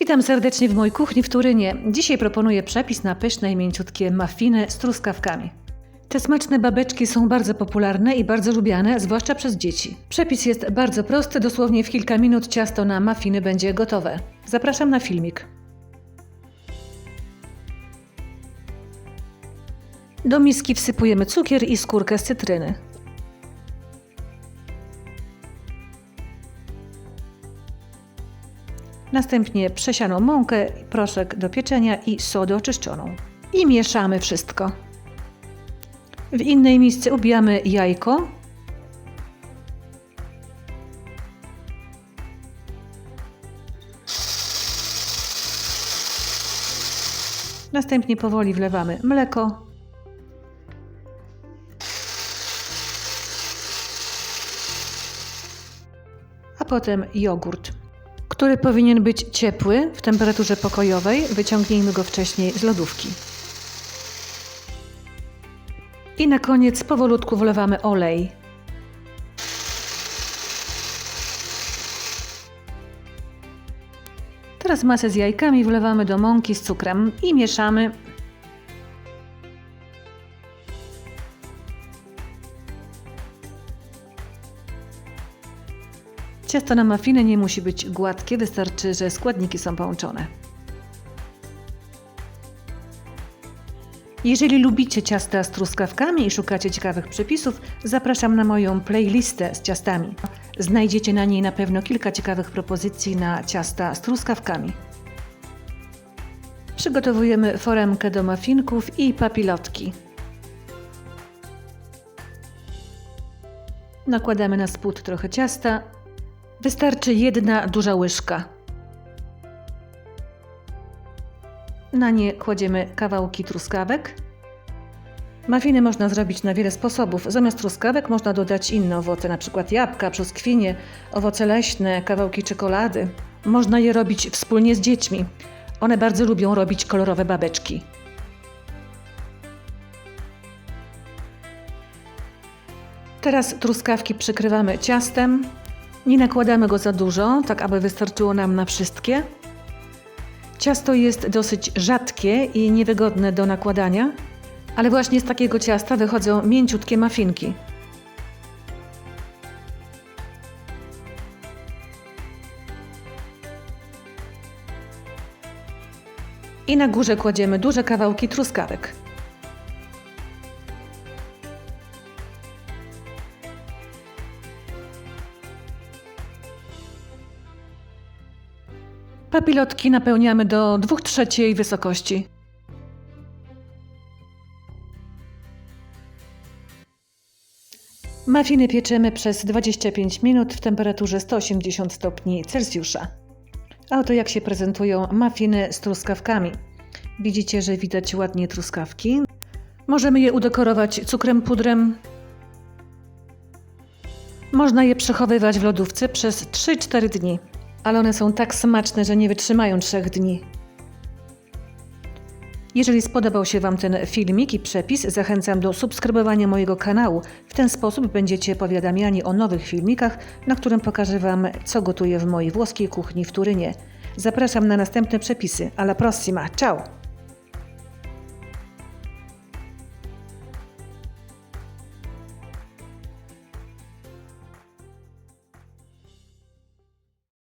Witam serdecznie w mojej kuchni w Turynie. Dzisiaj proponuję przepis na pyszne i mięciutkie muffiny z truskawkami. Te smaczne babeczki są bardzo popularne i bardzo lubiane, zwłaszcza przez dzieci. Przepis jest bardzo prosty, dosłownie w kilka minut ciasto na muffiny będzie gotowe. Zapraszam na filmik. Do miski wsypujemy cukier i skórkę z cytryny. Następnie przesianą mąkę, proszek do pieczenia i sodę oczyszczoną. I mieszamy wszystko. W innej misce ubijamy jajko. Następnie powoli wlewamy mleko. A potem jogurt który powinien być ciepły w temperaturze pokojowej. Wyciągnijmy go wcześniej z lodówki. I na koniec powolutku wlewamy olej. Teraz masę z jajkami wlewamy do mąki z cukrem i mieszamy. Ciasto na muffiny nie musi być gładkie, wystarczy, że składniki są połączone. Jeżeli lubicie ciasta z truskawkami i szukacie ciekawych przepisów, zapraszam na moją playlistę z ciastami. Znajdziecie na niej na pewno kilka ciekawych propozycji na ciasta z truskawkami. Przygotowujemy foremkę do muffinków i papilotki. Nakładamy na spód trochę ciasta. Wystarczy jedna duża łyżka. Na nie kładziemy kawałki truskawek. Mafiny można zrobić na wiele sposobów. Zamiast truskawek można dodać inne owoce, np. jabłka, brzoskwinie, owoce leśne, kawałki czekolady. Można je robić wspólnie z dziećmi. One bardzo lubią robić kolorowe babeczki. Teraz truskawki przykrywamy ciastem. Nie nakładamy go za dużo, tak aby wystarczyło nam na wszystkie. Ciasto jest dosyć rzadkie i niewygodne do nakładania, ale właśnie z takiego ciasta wychodzą mięciutkie mafinki. I na górze kładziemy duże kawałki truskawek. Papilotki napełniamy do 2 trzeciej wysokości. Mafiny pieczemy przez 25 minut w temperaturze 180 stopni Celsjusza. A oto jak się prezentują mafiny z truskawkami. Widzicie, że widać ładnie truskawki. Możemy je udekorować cukrem pudrem. Można je przechowywać w lodówce przez 3-4 dni ale one są tak smaczne, że nie wytrzymają trzech dni. Jeżeli spodobał się Wam ten filmik i przepis, zachęcam do subskrybowania mojego kanału. W ten sposób będziecie powiadamiani o nowych filmikach, na którym pokażę Wam, co gotuję w mojej włoskiej kuchni w Turynie. Zapraszam na następne przepisy. Alla prossima, ciao!